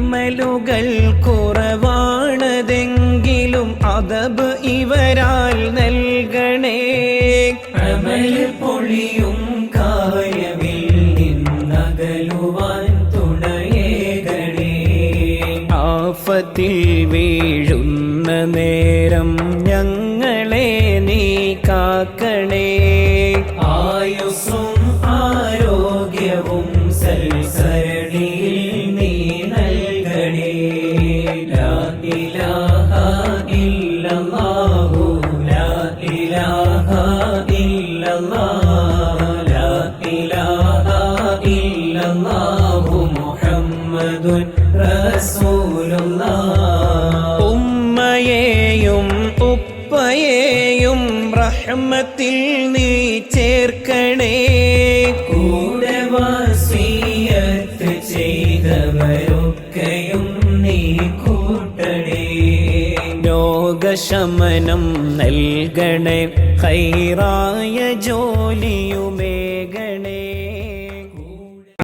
അമലുകൾ കുറവാണതെങ്കിലും അതബ് ഇവരാൽ നൽകണേ. അമൽ പൊളിയും കാര്യമിൽ നിന്നകലുവാൻ തുണയേകണേ. ആഫത്തിൽ വീഴുന്ന നേരം ഞങ്ങളെ നീ കാക്കണേ. ആയുസ്സും ആരോഗ്യവും സൽസരണിയിൽ ഉമ്മയെയും റഹ്മത്തിൽ നീ ചേർക്കണേ. കൂടെ വസിയത്ത് ചെയ്തവരൊക്കെയും രോഗശമനം നൽകണേ ഹൈറായ ജോലിയുമേകണേ.